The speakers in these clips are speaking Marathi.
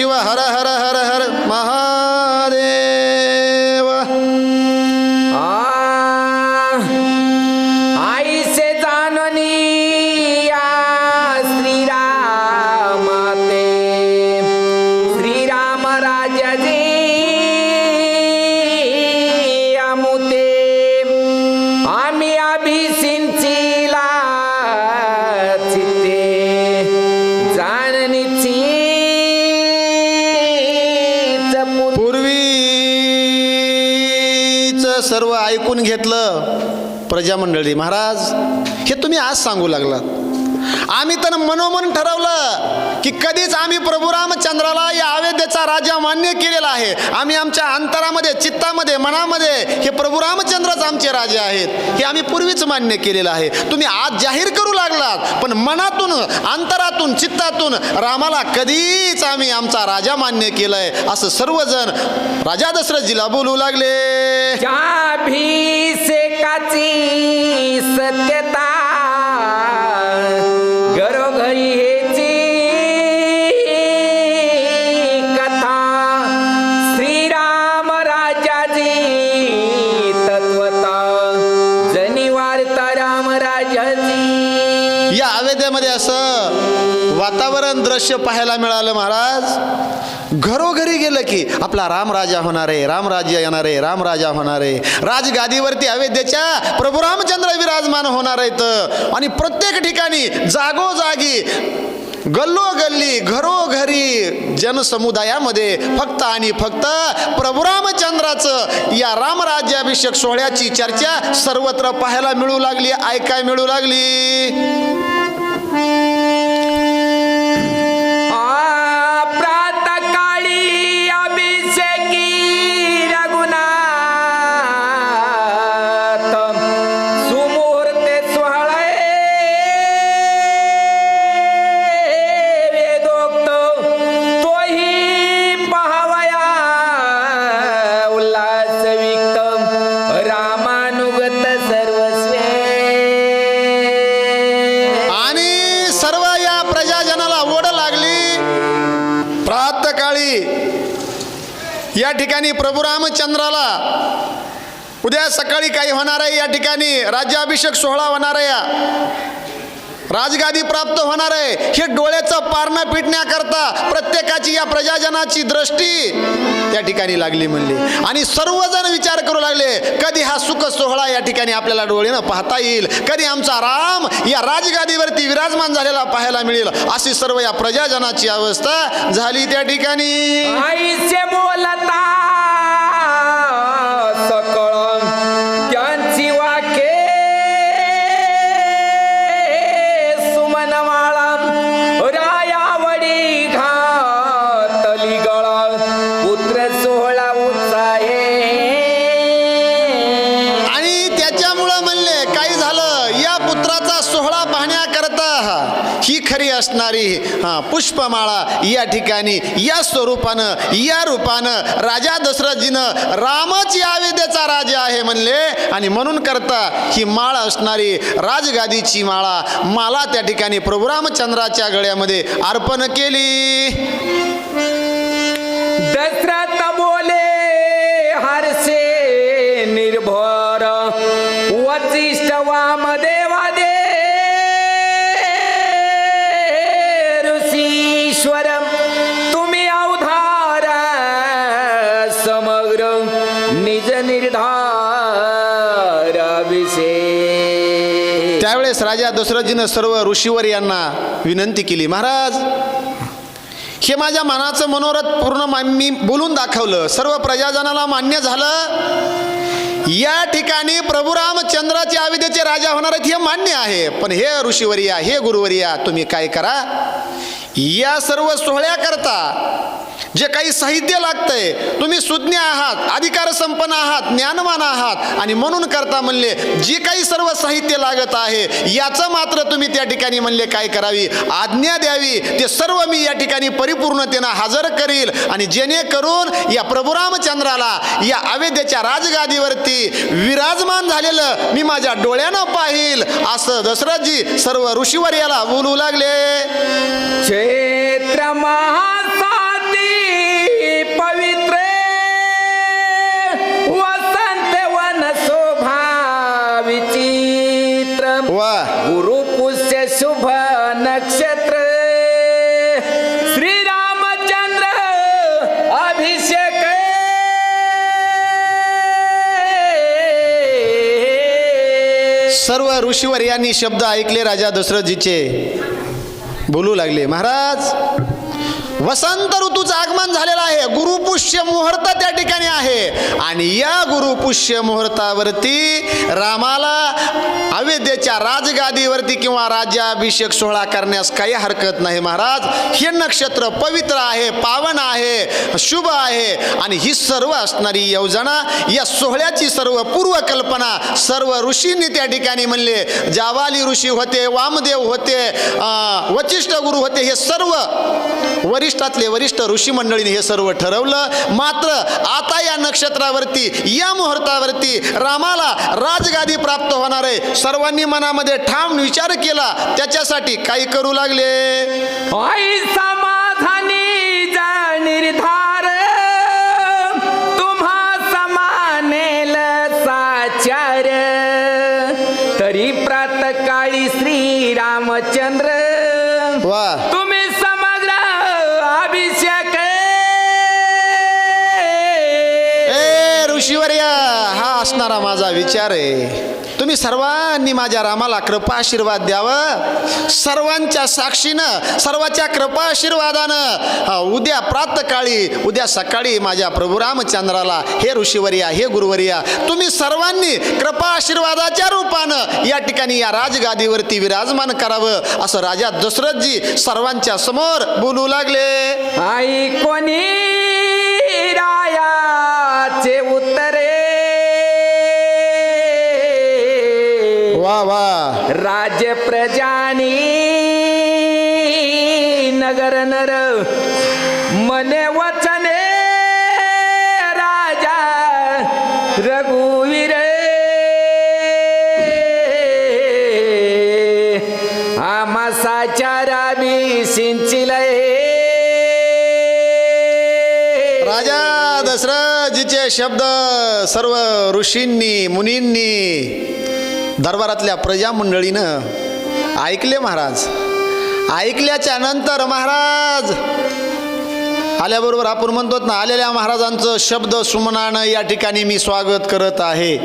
शिव हर हर हर हर महादेव। आईसे जाणनी या श्रीराम ते। श्रीराम राजाजी। ऐकून घेतलं प्रजामंडळी. महाराज हे तुम्ही आज सांगू लागलात. आम्ही तर मनोमन ठरवलं की कधीच आम्ही प्रभू रामचंद्राला या अवेद्याचा राजा मान्य केलेला आहे. आम्ही आमच्या अंतरामध्ये चित्तामध्ये मनामध्ये हे प्रभू रामचंद्रच आमचे राजे आहेत. हे आम्ही पूर्वीच मान्य केलेलं आहे. तुम्ही आज जाहीर करू लागलात पण मनातून अंतरातून चित्तातून रामाला कधीच आम्ही आमचा राजा मान्य केलंय असं सर्वजण राजा दशरथजीला बोलू लागले. अभिषेकाची सत्यता. घरोघरी हेची कथा. श्रीराम राजाची तत्वता. जनिवार्ता राम राजाची. या अवेद्यामध्ये असं वातावरण दृश्य पाहायला मिळालं महाराज. घरोघरी की आपला रामराजा होणार आहे रामराज्य येणार आहे रामराजा होणार. आहे राजगादीवरती अवेद्याच्या प्रभू रामचंद्र विराजमान होणार आहेत. आणि प्रत्येक ठिकाणी जागोजागी गल्लोगल्ली घरोघरी जनसमुदायामध्ये फक्त आणि फक्त प्रभू रामचंद्राचं या रामराज्याभिषेक सोहळ्याची चर्चा सर्वत्र पाहायला मिळू लागली. ऐकाय मिळू लागली. सकाळी काही होणार आहे या ठिकाणी. राज्याभिषेक सोहळा होणार आहे या. राजगादी प्राप्त होणार आहे. हे डोळ्याचं पारणं पिटण्याकरता प्रत्येकाची या प्रजाजनाची दृष्टी त्या ठिकाणी लागली म्हणली. आणि सर्वजण विचार करू लागले कधी हा सुख सोहळा या ठिकाणी आपल्याला डोळेनं पाहता येईल? कधी आमचा राम या राजगादीवरती विराजमान झालेला पाहायला मिळेल? अशी सर्व या प्रजाजनाची अवस्था झाली त्या ठिकाणी. असणारी पुष्पमाळा या ठिकाणी या स्वरूपानं या रूपानं राजा दशरथजीनं रामच या विद्येचा राजा आहे म्हणले. आणि म्हणून करता ही माळ असणारी राजगादीची माळा माला त्या ठिकाणी प्रभू रामचंद्राच्या गळ्यामध्ये अर्पण केली. दशरथ बोले हर्षे निर्भर वचिष्ठ त्यावेळेस राजा दशरथजीनं सर्व ऋषीवर यांना विनंती केली. महाराज हे माझ्या मनाचं मनोरथ पूर्ण मी बोलून दाखवलं. सर्व प्रजाजनाला मान्य झालं. या ठिकाणी प्रभू रामचंद्राचे आविद्याचे राजा होणार आहेत हे मान्य आहे. पण हे ऋषीवर्या हे गुरुवर्या तुम्ही काय करा? या सर्व सोहळ्याकरता जे काही साहित्य लागतंय तुम्ही सुज्ञ आहात अधिकार संपन्न आहात ज्ञानवान आहात आणि म्हणून करता म्हणले जे काही सर्व साहित्य लागत आहे याचं मात्र तुम्ही त्या ठिकाणी म्हणले काय करावी? आज्ञा द्यावी. ते सर्व मी या ठिकाणी परिपूर्णतेनं हजर करील आणि जेणेकरून या प्रभुरामचंद्राला या अवेद्याच्या राजगादीवरती विराजमान झालेलं मी माझ्या डोळ्यानं पाहिल. असं दशरथजी सर्व ऋषीवर याला बोलू लागले. चैत्र वा। गुरु पुष्य शुभ नक्षत्र। श्रीरामचंद्र अभिषेक। सर्व ऋषीवर यांनी शब्द ऐकले राजा दशरथजीचे. बोलू लागले. महाराज वसंत आगमन झालेलं आहे. गुरुपुष्य मुहूर्त त्या ठिकाणी आहे. आणि या गुरुपुष्य मुहूर्तावरती रामाला अयोध्येच्या राजगादीवरती किंवा राज्याभिषेक सोहळा करण्यास काही हरकत नाही महाराज. हे नक्षत्र पवित्र आहे पावन आहे शुभ आहे. आणि ही सर्व असणारी योजना या सोहळ्याची सर्व पूर्वकल्पना सर्व ऋषींनी त्या ठिकाणी म्हणले. जावाली ऋषी होते वामदेव होते वचिष्ठ गुरु होते हे सर्व वरिष्ठातले वरिष्ठ ऋषी मंडळीने हे सर्व ठरवलं. मात्र आता या नक्षत्रावरती या मुहूर्तावरती रामाला राजगादी प्राप्त होणार आहे. सर्वांनी मनामध्ये ठाम विचार केला. त्याच्यासाठी काही करू लागले? आई समाधानी जा निर्धार. तुम्हा समानेल साचार. तरी प्रातकाळी श्री रामचंद्र वा असणारा माझा विचार आहे. तुम्ही सर्वांनी माझ्या रामाला कृपा आशीर्वाद द्यावं. सर्वांच्या साक्षीनं सर्वाच्या कृपा आशीर्वादानं उद्या प्रातकाळी उद्या सकाळी माझ्या प्रभू रामचंद्राला हे ऋषीवर्या हे गुरुवर्या तुम्ही सर्वांनी कृपा आशीर्वादाच्या रूपानं या ठिकाणी या राजगादीवरती विराजमान करावं असं राजा दशरथजी सर्वांच्या समोर बोलू लागले. आई कोणी रायाचे उत्तरे वा वा राज्य प्रजानी नगर नर मने वचने राजा रघुवीर. आम्हा साचारा बी सिंचिलय. राजा दशरथजीचे शब्द सर्व ऋषींनी मुनींनी दरबारातल्या प्रजा मंडळीनं ऐकले महाराज. ऐकल्याच्या नंतर महाराज आल्याबरोबर आपण म्हणतो ना आलेल्या महाराजांचं शब्द सुमनानं या ठिकाणी मी स्वागत करत आहे.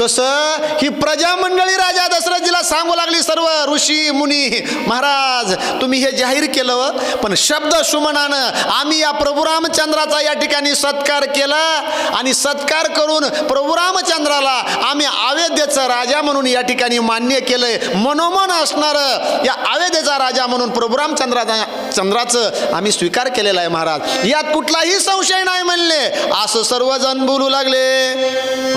तसं ही प्रजा मंडळी राजा दशरथजीला सांगू लागली सर्व ऋषी मुनी महाराज तुम्ही हे जाहीर केलं पण शब्द सुमनानं आम्ही या प्रभू रामचंद्राचा या ठिकाणी सत्कार केला आणि सत्कार करून प्रभू रामचंद्राला आम्ही अवेद्यचं राजा म्हणून या ठिकाणी मान्य केलंय. मनोमन असणारं या अवेद्यचा राजा म्हणून प्रभू रामचंद्राचा चंद्राचं आम्ही स्वीकार केलेला आहे महाराज. यात कुठलाही संशय नाही म्हणले. असं सर्वजण बोलू लागले.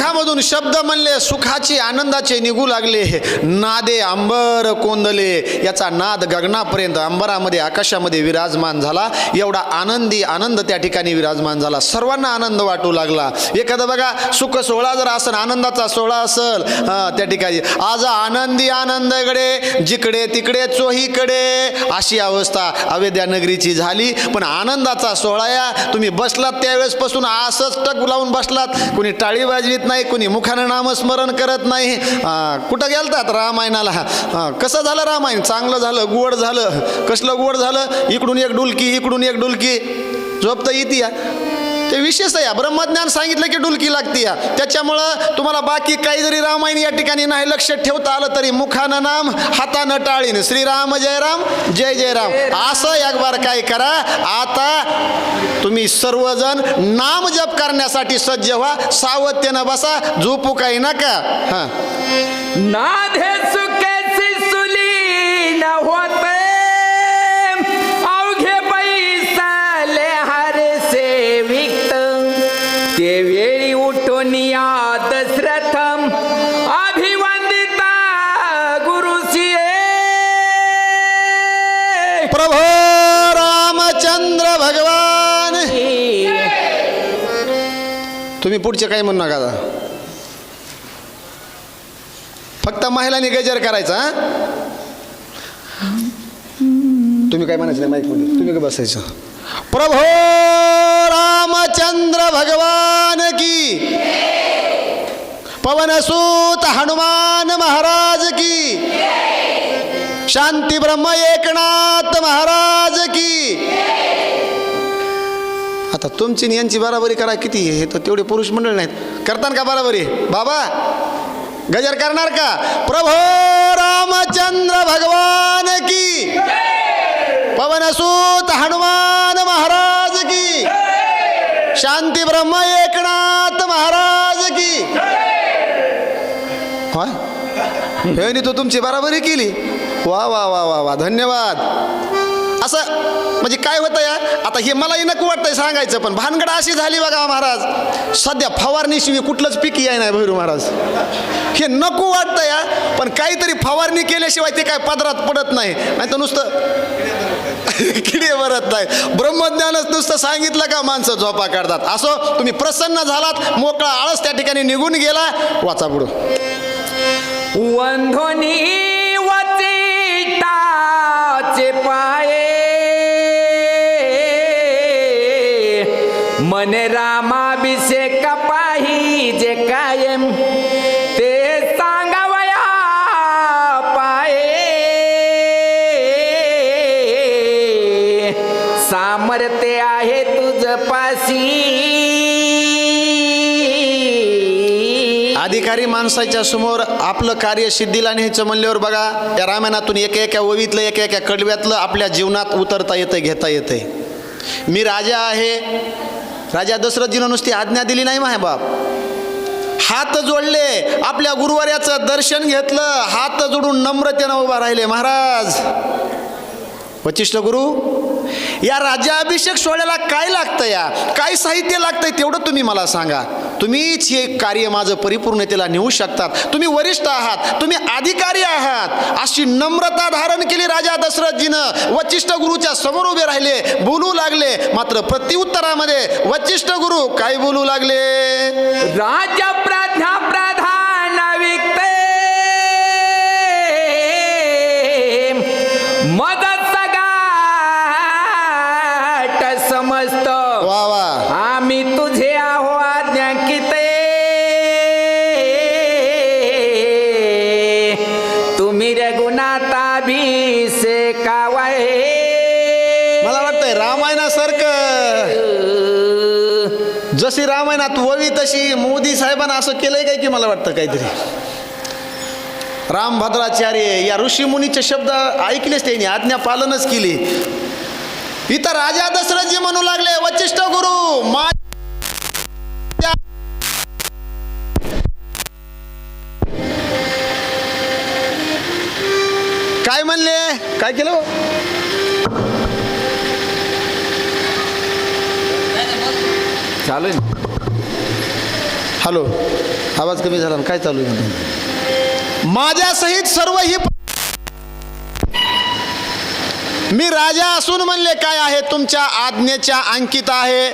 Ka मुखामधून शब्द म्हणले सुखाचे आनंदाचे निघू लागले. नादे अंबर कोंदले. याचा नाद गगनापर्यंत अंबरामध्ये आकाशामध्ये विराजमान झाला. एवढा आनंदी आनंद त्या ठिकाणी विराजमान झाला. सर्वांना आनंद वाटू लागला. एखादा बघा सुख सोहळा जर असेल आनंदाचा सोहळा असेल त्या ठिकाणी. आज आनंदी आनंदकडे जिकडे तिकडे चोहीकडे. अशी अवस्था अवेद्या नगरीची झाली. पण आनंदाचा सोहळा या. तुम्ही बसलात त्यावेळेसपासून असंच टक लावून बसलात. कुणी टाळी वाजवीत नाही कुणी मुखानं नामस्मरण करत नाही. कुठं गेलतात रामायणाला? कसं झालं रामायण? चांगलं झालं गोड झालं. कसलं गोड झालं? इकडून एक डुलकी इकडून एक डुलकी. झोपता येते ते विशेष आहे. ब्रह्मज्ञान सांगितलं की डुलकी लागती या त्याच्यामुळं तुम्हाला बाकी काही जरी रामायण या ठिकाणी नाही लक्षात ठेवता आलं तरी मुखानं नाम हातानं टाळीन. श्रीराम जय राम जय जय राम. असं एक बार काय करा. आता तुम्ही सर्वजण नाम जप करण्यासाठी सज्ज व्हा. सावत्यनं बसा. झोपू काही नका. हां. नाधे सुली सिसुली न होते तुम्ही पुढचे काही म्हणू नका आता. फक्त महिलांनी गजर करायचा तुम्ही काय म्हणायचं नाही माहिती तुम्ही काय बसायचं? प्रभो रामचंद्र भगवान की पवनसूत हनुमान महाराज की शांती ब्रह्म एकनाथ महाराज की आता तुमची यांची बराबरी करा किती हे तर तेवढे पुरुष मंडळ नाहीत. करतान का बराबरी? बाबा गजर करणार का? प्रभो रामचंद्र भगवान की. पवनसूत हनुमान महाराज की. शांती ब्रह्म एकनाथ महाराज की. होय? ह्यानी तुमची बराबरी केली. वा वा वा वा वा धन्यवाद. असं म्हणजे काय होतं या आता हे मलाही नको वाटतंय सांगायचं पण भानगड अशी झाली बघा हो महाराज. सध्या फवारणीशिवाय कुठलंच पीक याय नाही भैरू महाराज. हे नको वाटतं या पण काहीतरी फवारणी केल्याशिवाय ते काय पदरात पडत नाही. नाही तर नुसतं किडे भरत नाही. ब्रह्मज्ञानच नुसतं सांगितलं का माणसं झोपा काढतात? असो तुम्ही प्रसन्न झालात मोकळा आळस त्या ठिकाणी निघून गेला वाचा पुढं. अधिकारी माणसाच्या समोर आपलं कार्य सिद्धीला न्यायचं म्हणल्यावर बघा या रामायणातून एका एका ओवीतलं एका एका कडव्यातलं आपल्या जीवनात उतरता येतं घेता येते मी राजा आहे. राजा दशरथजीनं नुसती आज्ञा दिली नाही माय बाप हात जोडले आपल्या गुरुवार्याचं दर्शन घेतलं हात जोडून नम्रतेनं उभा राहिले महाराज. वचिष्ठ गुरु या राज्याभिषेक सोहळ्याला काय लागतं या? काय साहित्य लागतंय तेवढं तुम्ही मला सांगा. तुम्हीच हे कार्य माझं परिपूर्णतेला नेऊ शकतात. तुम्ही वरिष्ठ आहात तुम्ही अधिकारी आहात. अशी नम्रता धारण केली राजा दशरथजीनं. वचिष्ठ गुरुच्या समोर उभे राहिले बोलू लागले. मात्र प्रत्युत्तरामध्ये वचिष्ठ गुरु काय बोलू लागले? राजा प्राध्या रामायणासारखं. जशी रामायणात ववी तशी मोदी साहेबांना असं केलंय काय की मला वाटतं काहीतरी? रामभद्राचार्य या ऋषीमुनीचे शब्द ऐकलेच त्यांनी आज्ञा पालनच केली. इथं राजा दशरथजी म्हणू लागले वचिष्ठ गुरु मा काय म्हणले? काय केलं? हो? हॅलो आवाज कमी झाला काय चालू आहे माझ्या सहित सर्व ही मी राजा असून म्हणले काय आहे? तुमच्या आज्ञेच्या अंकित आहे.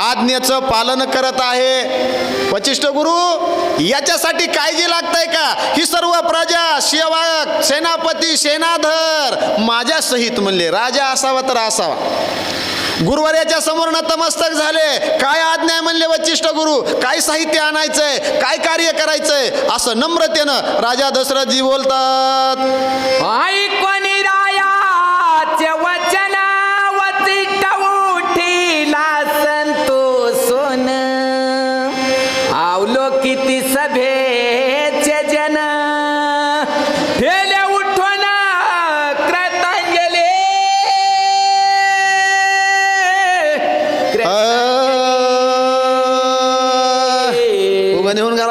आज्ञेचं पालन करत आहे. वचिष्ठ गुरु याच्यासाठी काळजी लागतंय का? ही सर्व प्रजा सेवक सेनापती सेनाधर माझ्या सहित म्हणले राजा असावा तर असावा. गुरुवार्याच्या समोर नतमस्तक झाले. काय आज्ञा म्हणले वचिष्ठ गुरु? काय साहित्य आणायचंय? काय कार्य करायचंय? असं नम्रतेनं राजा दशरथजी बोलतात.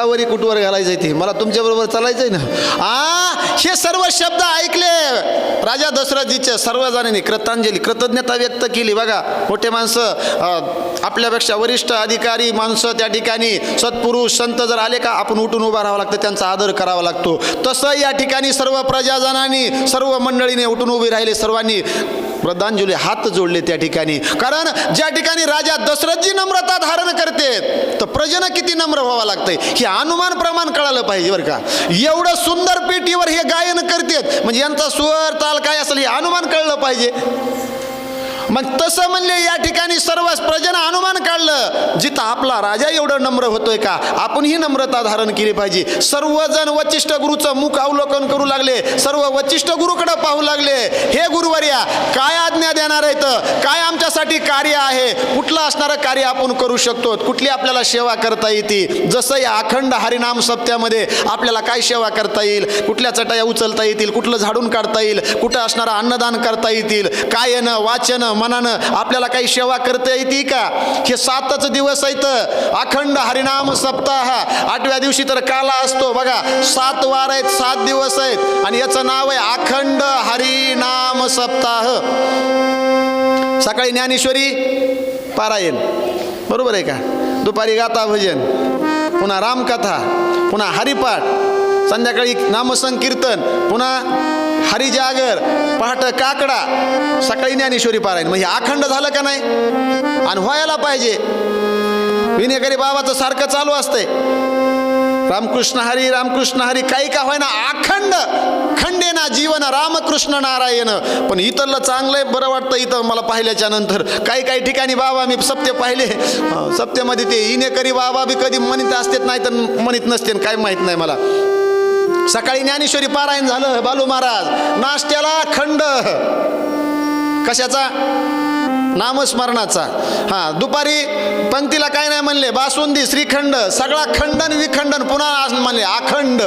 उभं कुटवर घालायचं ते? मला तुमच्याबरोबर चालायचंय ना? आ हे सर्व शब्द ऐकले. राजा दशरथजीच्या सर्वजणांनी कृतांजली कृतज्ञता व्यक्त केली. बघा मोठे माणसं आपल्यापेक्षा वरिष्ठ अधिकारी माणसं त्या ठिकाणी सत्पुरुष संत जर आले का आपण उठून उभा राहावं लागतं त्यांचा आदर करावा लागतो. तसं या ठिकाणी सर्व प्रजाजनांनी सर्व मंडळीने उठून उभी राहिले सर्वांनी श्रद्धांजली हात जोडले त्या ठिकाणी. कारण ज्या ठिकाणी राजा दशरथजी नम्रता धारण करते तर प्रजन किती नम्र व्हावं लागतंय? हे अनुमान प्रमाण कळालं पाहिजे बरं का. एवढं सुंदर पेटीवर हे गायन करतेत. म्हणजे यांचा स्वर ताल काय असेल हे अनुमान कळलं पाहिजे. मग तसं म्हणले या ठिकाणी सर्व प्रजन अनुमान काढलं. जिथं आपला राजा एवढं नम्र होतोय का? आपण ही नम्रता धारण केली पाहिजे. सर्वजण वचिष्ठ गुरुचं मुख अवलोकन करू लागले. सर्व वचिष्ठ गुरुकडे पाहू लागले. हे गुरुवर्या काय आज्ञा देणार आहेत? काय आमच्यासाठी कार्य आहे? कुठलं असणारं कार्य आपण करू शकतो? कुठली आपल्याला सेवा करता येते? जसं या अखंड हरिनाम सप्त्यामध्ये आपल्याला काय सेवा करता येईल? कुठल्या चटाया उचलता येतील? कुठलं झाडून काढता येईल? कुठं असणारं अन्नदान करता येतील? कायनं वाचन मनानं आपल्याला काही सेवा करता येते का? हे सातच दिवस आहेत. अखंड हरिनाम सप्ताह. आठव्या दिवशी तर काला असतो. बघा सात वार आहेत सात दिवस आहेत. आणि याचं नाव आहे अखंड हरिनाम सप्ताह. सकाळी ज्ञानेश्वरी पारायण बरोबर आहे का? दुपारी गाथा भजन. पुन्हा रामकथा. पुन्हा हरिपाठ. संध्याकाळी नामसंकीर्तन. पुन्हा हरिजागर पहाट काकडा सकाळी ज्ञानेश्वरी पारायण. म्हणजे अखंड झालं का नाही? आणि व्हायला पाहिजे. विनेकरी बाबाचं सारखं चालू असतंय. रामकृष्ण हरी रामकृष्ण हरी काही का होईना अखंड. खंडे ना जीवन रामकृष्ण नारायण. पण इथलं चांगलं आहे बरं वाटतं इथं मला पाहिल्याच्या नंतर. काही काही ठिकाणी बाबा मी सत्य पाहिले. सत्यमध्ये सप्त्यामध्ये ते इनेकरी बाबा बी कधी म्हणत असतेत नाही तर म्हणत नसते काय माहीत नाही मला. सकाळी ज्ञानेश्वरी पारायण झालं बालू महाराज. नाश्त्याला खंड. कशाचा? नामस्मरणाचा. हां दुपारी पंक्तीला काय नाही म्हणले बासुंदी श्रीखंड सगळा खंडन विखंडन पुन्हा म्हणले अखंड.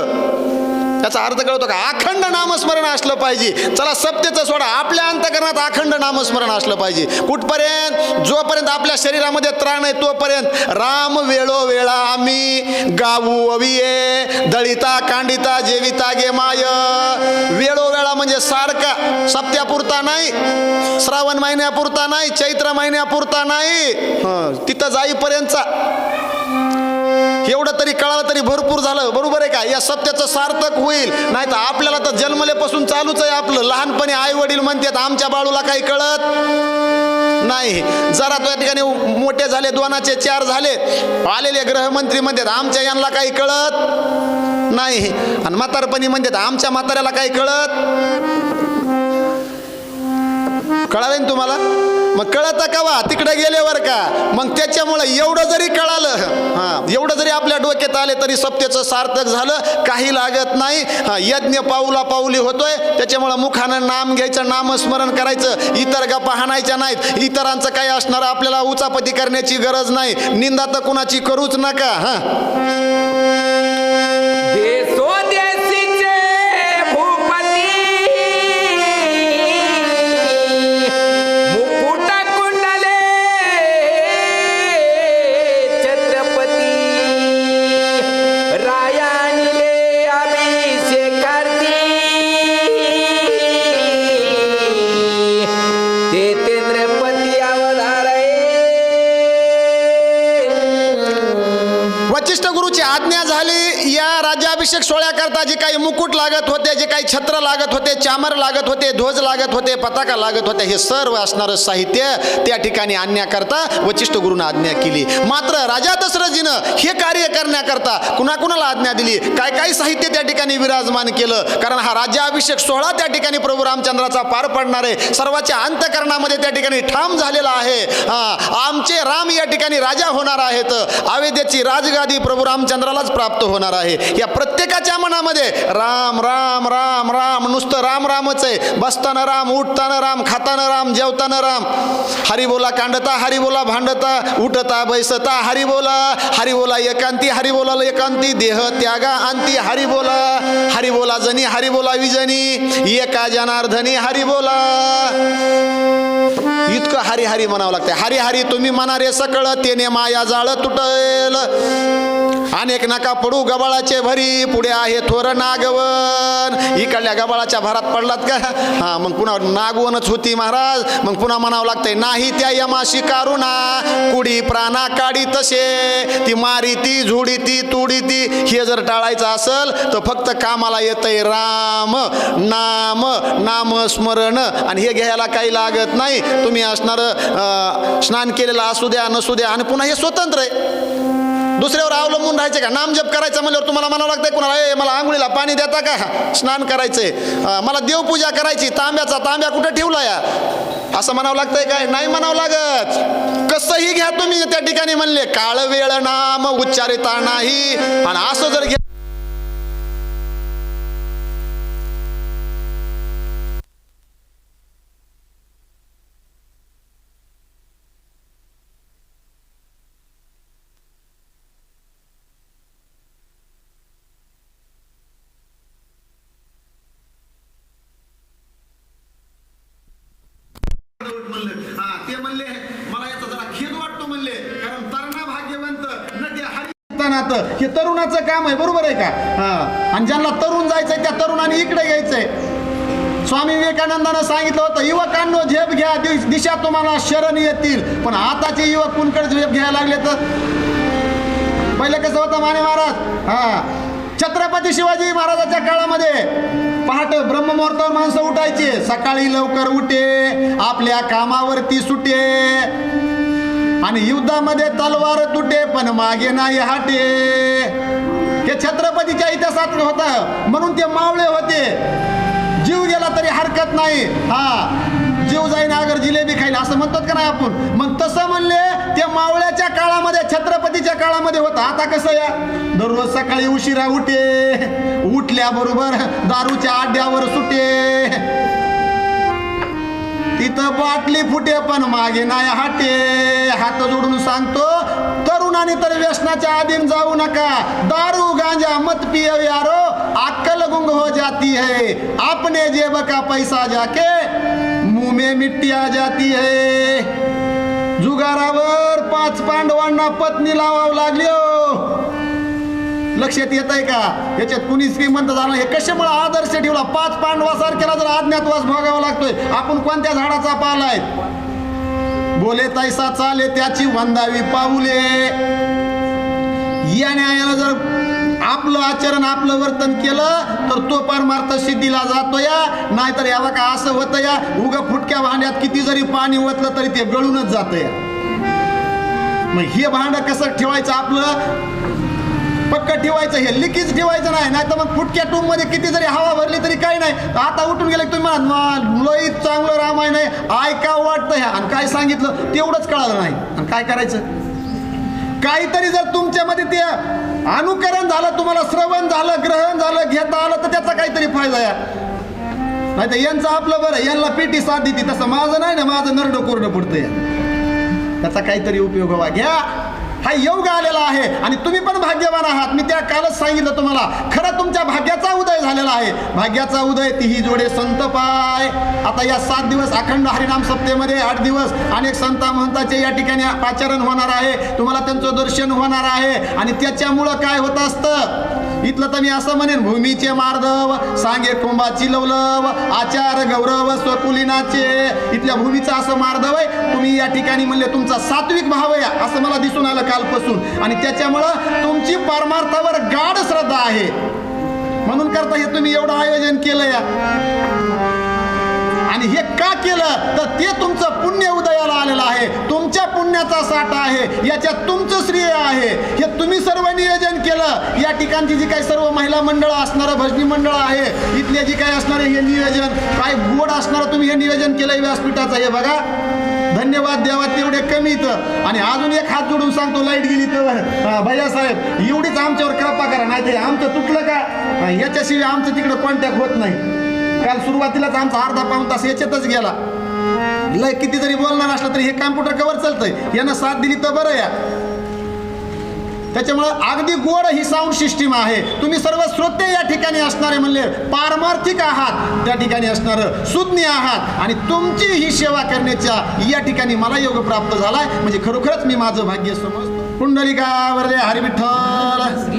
त्याचा अर्थ कळतो का? अखंड नामस्मरण असलं पाहिजे. चला सत्यचं सोडा. आपल्या अंतकरणात अखंड नामस्मरण असलं पाहिजे. कुठपर्यंत? जोपर्यंत आपल्या शरीरामध्ये त्राण आहे तोपर्यंत. राम वेळोवेळा आम्ही गावू अविये. दळिता कांडिता जेविता गे माय. वेळोवेळा म्हणजे सारखा. सप्त्यापुरता नाही. श्रावण महिन्यापुरता नाही. चैत्र महिन्यापुरता नाही. तिथं जाईपर्यंतचा. एवढं तरी कळालं तरी भरपूर झालं. बरोबर आहे का? या सत्याचं सार्थक होईल. नाही तर आपल्याला तर जन्मलेपासून चालूच आहे आपलं. लहानपणी आई वडील म्हणतात आमच्या बाळूला काही कळत नाही. जरा त्या ठिकाणी मोठे झाले दोनाचे चार झाले. आलेले गृहमंत्री म्हणतात आमच्या यांना काही कळत नाही. आणि म्हातारपणी म्हणतात आमच्या म्हाताऱ्याला काही कळत कळालं ना तुम्हाला? मग कळत वा तिकडे गेल्यावर का? मग त्याच्यामुळं एवढं जरी कळालं हां एवढं जरी आपल्या डोक्यात आले तरी सप्तेचं सार्थक झालं काही लागत नाही. हां यज्ञ पाऊला पाऊली होतोय त्याच्यामुळं मुखानं नाम घ्यायचं नामस्मरण करायचं इतर गप्पा हाणायच्या नाहीत. इतरांचं काही असणार आपल्याला उचापती करण्याची गरज नाही. निंदा तर कुणाची करूच नका हां. राज्याभिषेक सोहळ्याकरता जे काही मुकुट लागत होते जे काही छत्र लागत होते चामर लागत होते ध्वज लागत होते पताका लागत होते हे सर्व असणारं साहित्य त्या ठिकाणी आणण्याकरता वचिष्ठ गुरुनं आज्ञा केली. मात्र राजा दशरथजीनं हे कार्य करण्याकरता कुणाकुणाला आज्ञा दिली? काय काय साहित्य त्या ठिकाणी विराजमान केलं? कारण हा राज्याभिषेक सोहळा त्या ठिकाणी प्रभू रामचंद्राचा पार पडणार आहे. सर्वाच्या अंतकरणामध्ये त्या ठिकाणी ठाम झालेला आहे. आमचे राम या ठिकाणी राजा होणार आहेत. अयोध्येची राजगादी प्रभू रामचंद्रालाच प्राप्त होणार आहे. या प्रत्येकाच्या मनामध्ये राम राम राम राम नुसतं राम रामच आहे. बसताना राम उठताना राम खाताना राम जेवताना राम. हरिबोला कांडता हरिबोला भांडता उठता बैसता हरिबोला बोला. बोला एकांती हरिबोला एकांती देह त्यागा अंती हरिबोला बोला. बोला जनी हरिबोला विजनी. एका जनार्धनी हरिबोला इतकं हरिहरी हरी म्हणावं लागतं हरिहरी हरी तुम्ही म्हणा रे सकळ तेने माया जाळ तुटल. अनेक नका पडू गबाळाचे भरी. पुढे आहे थोर नागवन. इकडल्या गबाळाच्या भरात पडलात का? हा मग पुन्हा नागवनच होती महाराज. मग पुन्हा म्हणावं लागतंय नाही त्या यमाशी कारुणा. कुडी प्राणा काढी तसे. ती मारी ती झुडी ती तुडी ती. हे जर टाळायचं असेल तर फक्त कामाला येतंय राम नाम नाम स्मरण. आणि हे घ्यायला काही लागत नाही. तुम्ही असणार स्नान केलेलं असू द्या नसू द्या. आणि पुन्हा हे स्वतंत्र आहे. दुसऱ्यावर अवलंबून राहायचे का? नामजप करायचं म्हणल्यावर तुम्हाला म्हणावं लागतंय कुणाला ए मला आंघोळीला पाणी देता का? स्नान करायचंय. मला देवपूजा करायची तांब्याचा तांब्या कुठं ठेवला या? असं म्हणावं लागतंय काय? नाही म्हणावं लागत. कसंही घ्या तुम्ही त्या ठिकाणी म्हणले काळ वेळ नाम उच्चारिता नाही. आणि असं जर घ्या म्हणलं हा ते म्हणले मला याचा जरा खेद वाटतो म्हणले कारण तरणा भाग्यवंत नटे हरिनाथ हे तरुणाचं काम आहे? बरोबर आहे का? हा. आणि ज्यांना तरुण जायचंय त्या तरुणाने इकडे यायचंय. स्वामी विवेकानंदानं सांगितलं होतं युवकांनो झेप घ्या दिशा तुम्हाला शरण येतील. पण आताचे युवक कुणकडे झेप घ्यायला लागले तर? पहिले कसं होतं माने महाराज? हा. छत्रपती शिवाजी महाराजाच्या काळामध्ये पहाटे ब्रह्ममुहूर्तावर माणसं उठायची. सकाळी लवकर उठे आपल्या कामावरती सुटे. आणि युद्धामध्ये तलवार तुटे पण मागे नाही हाटे. हे छत्रपतीच्या इतिहासात होतं. म्हणून ते मावळे होते. जीव गेला तरी हरकत नाही. हा जीव जाईन अगर जिलेबी खाईल असं म्हणतात का नाही आपण? मग तसं म्हणले ते मावळ्याच्या काळामध्ये छत्रपतीच्या काळामध्ये होतं. आता कसं या? दररोज सकाळी उशिरा उठे. उठल्याबरोबर दारूच्या आड्यावर सुटे. तिथं बाटली फुटे पण मागे नाही हाटे. हात जोडून सांगतो तरुणाने तर व्यसनाच्या आधीन जाऊ नका. दारू गांजा मत पियो यारो अक्कल गुंग हो जाती है. अपने जेब का पैसा जाके मुंह में मिट्टी आ जाती है. जुगारावर पाच पांडवांना पत्नी लावावं लागली हो. लक्षात येत आहे का? याच्यात कुणी श्रीमंत जाणार हे कशामुळे आदर्श ठेवला? पाच पांडवासारख्याला जर अज्ञातवास भोगावा लागतोय आपण कोणत्या झाडाचा पालाय बोले तैसा चाले त्याची वंदावी पाऊले. या न्यायाला जर आपलं आचरण आपलं वर्तन केलं तर तो परमार्थ सिद्धीला जातो या नाहीतर यावं का असं होतं या उग फुटक्या भांड्यात किती जरी पाणी ओतलं तरी ते गळूनच जातं या मग हे भांड कसं ठेवायचं आपलं? पक्क ठेवायचं हे. लिकीज ठेवायचं नाही नाही तर मग फुटक्या टूममध्ये किती जरी हवा भरली तरी काही नाही. आता उठून गेले तुम्ही लई चांगलं रामायण आहे. ऐका वाटतं ह्या. आणि काय सांगितलं तेवढंच कळालं नाही. आणि काय करायचं? काहीतरी जर तुमच्यामध्ये ते अनुकरण झालं तुम्हाला श्रवण झालं ग्रहण झालं घेता आलं तर त्याचा काहीतरी फायदा या. नाही तर यांचं आपलं बरं यांना पेटी साथ देते. तसं माझं नाही ना माझं नरडं कोरडं पडतं या. त्याचा काहीतरी उपयोग व्हावा. घ्या. हा योग आलेला आहे आणि तुम्ही पण भाग्यवान आहात. मी त्या कालच सांगितलं तुम्हाला. खरं तुमच्या भाग्याचा उदय झालेला आहे. भाग्याचा उदय तीही जोडे संत पाय. आता या सात दिवस अखंड हरिनाम सप्तेमध्ये आठ दिवस अनेक संता महंताचे या ठिकाणी आचरण होणार आहे. तुम्हाला त्यांचं दर्शन होणार आहे. आणि त्याच्यामुळं काय होत असतं? इथलं तर मी असं म्हणेन भूमीचे मार्दव सांगे कुंभाची लवलव आचार गौरव स्वकुलीनाचे. इथल्या भूमीचं असं मार्दव आहे तुम्ही या ठिकाणी म्हणले तुमचा सात्विक भाव आहे असं मला दिसून आलं कालपासून. आणि त्याच्यामुळं तुमची परमार्थावर गाढ श्रद्धा आहे. म्हणून करता हे तुम्ही एवढं आयोजन केलं या आणि हे का केलं? तर ते तुमचं पुण्य उदयाला आलेलं आहे. तुमच्या पुण्याचा साठा आहे. याच्यात तुमचं श्रेय आहे. हे तुम्ही सर्व नियोजन केलं. या ठिकाणची जी काही सर्व महिला मंडळ असणारं भजनी मंडळ आहे इथले जी काही असणारे हे नियोजन काय गोड असणारं तुम्ही हे नियोजन केलं व्यासपीठाचं हे बघा. धन्यवाद देवा तेवढे कमी इथं. आणि अजून एक हात जोडून सांगतो लाइट गेली तर भैया साहेब एवढीच आमच्यावर कृपा करा नाही ते आमचं तुटलं का? याच्याशिवाय आमचं तिकडं कॉन्टॅक्ट होत नाही. काल सुरुवातीलाच आमचा अर्धा पाऊन तास याच्यातच गेला. लय किती जरी बोलणार असलं तरी हे कॉम्प्युटर कवर चालतंय. यांना साथ दिली तर बरं या. त्याच्यामुळं अगदी गोड ही साऊंड सिस्टीम आहे. तुम्ही सर्व श्रोते या ठिकाणी असणारे म्हणले पारमार्थिक आहात. त्या ठिकाणी असणार सुज्ञ आहात. आणि तुमची ही सेवा करण्याच्या या ठिकाणी मला योग प्राप्त झालाय. म्हणजे खरोखरच मी माझं भाग्य समजतो. कुंडलिका हरिविठ्ठल.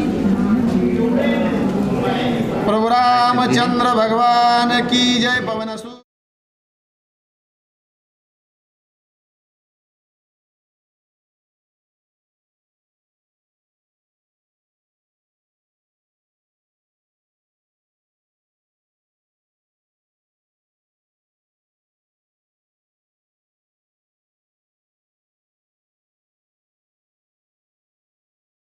हरी रामचंद्र भगवान की जय पवन सु